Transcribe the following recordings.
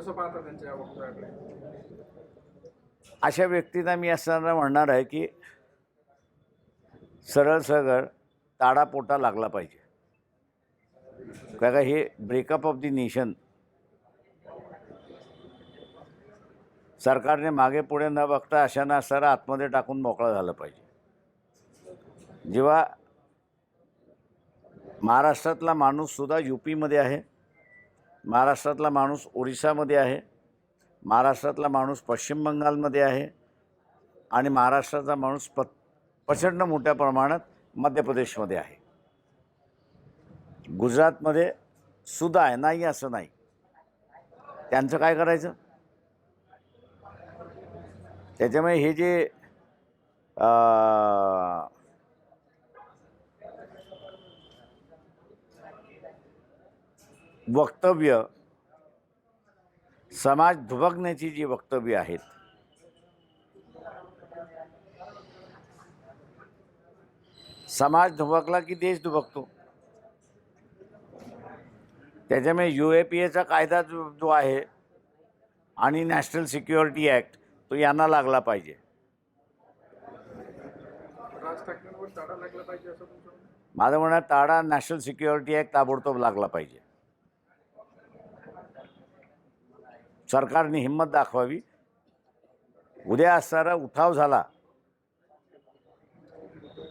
कसं पाहता त्यांच्या वक्तव्याकडे? अशा व्यक्तींना मी असताना म्हणणार आहे की सरळ सरळ ताडापोटा लागला पाहिजे. कारण का हे ब्रेकअप ऑफ दी नेशन सरकारने मागे पुढे न बघता अशांना सर आतमध्ये टाकून मोकळा झालं पाहिजे. जेव्हा महाराष्ट्रातला माणूससुद्धा यू पीमध्ये आहे महाराष्ट्रातला माणूस ओरिसामध्ये आहे महाराष्ट्रातला माणूस पश्चिम बंगालमध्ये आहे आणि महाराष्ट्राचा माणूस प प्रचंड मोठ्या प्रमाणात मध्य प्रदेशमध्ये आहे. गुजरातमध्ये सुद्धा आहे नाही असं नाही. त्यांचं काय करायचं? त्याच्यामुळे हे जे वक्तव्य समाज दुभगण्याची जी वक्तव्य आहेत समाज दुभकला की देश दुभकतो त्याच्यामुळे यू ए पी एचा कायदा जो जो आहे आणि नॅशनल सिक्युरिटी ॲक्ट तो यांना लागला पाहिजे. माझं म्हणणं ताडा नॅशनल सिक्युरिटी ॲक्ट ताबडतोब लागला पाहिजे. सरकारने हिंमत दाखवावी. उद्या असणारा उठाव झाला.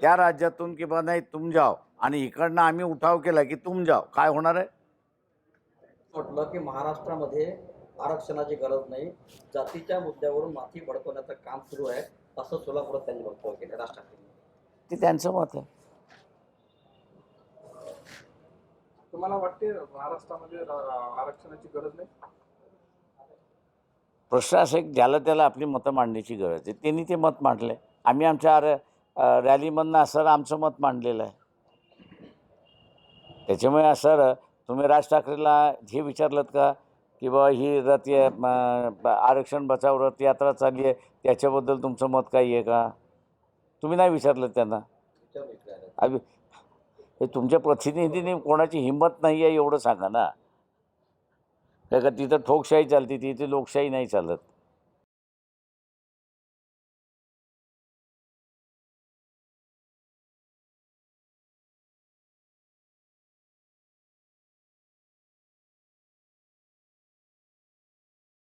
त्या राज्यातून की बा नाही तुम जाओ. आणि इकडनं आम्ही उठाव केला की तुम जाओ. काय होणार आहे? म्हटलं की महाराष्ट्रामध्ये आरक्षणाची गरज नाही. जातीच्या मुद्द्यावरून माथी भडकवण्याचं काम सुरू आहे असं सोलापुरात त्यांनी वक्तव्य केलं राज ठाकरे ते त्यांचं मत आहे. तुम्हाला वाटते महाराष्ट्रामध्ये आरक्षणाची गरज नाही? प्रश्न असं आहे की ज्याला त्याला आपली मतं मांडण्याची गरज आहे. त्यांनी ते मत मांडलं आहे आम्ही आमच्या र रॅलीमधनं असं आमचं मत मांडलेलं आहे. त्याच्यामुळे असं तुम्ही राज ठाकरेला हे विचारलं का? की बाबा ही रथ आरक्षण बचाव रथ यात्रा चालली आहे. त्याच्याबद्दल तुमचं मत काही आहे का? तुम्ही नाही विचारलं त्यांना. अभि हे तुमच्या प्रतिनिधीने कोणाची हिंमत नाही आहे एवढं सांगा ना. का तिथं ठोकशाही चालते तिथे लोकशाही नाही चालत.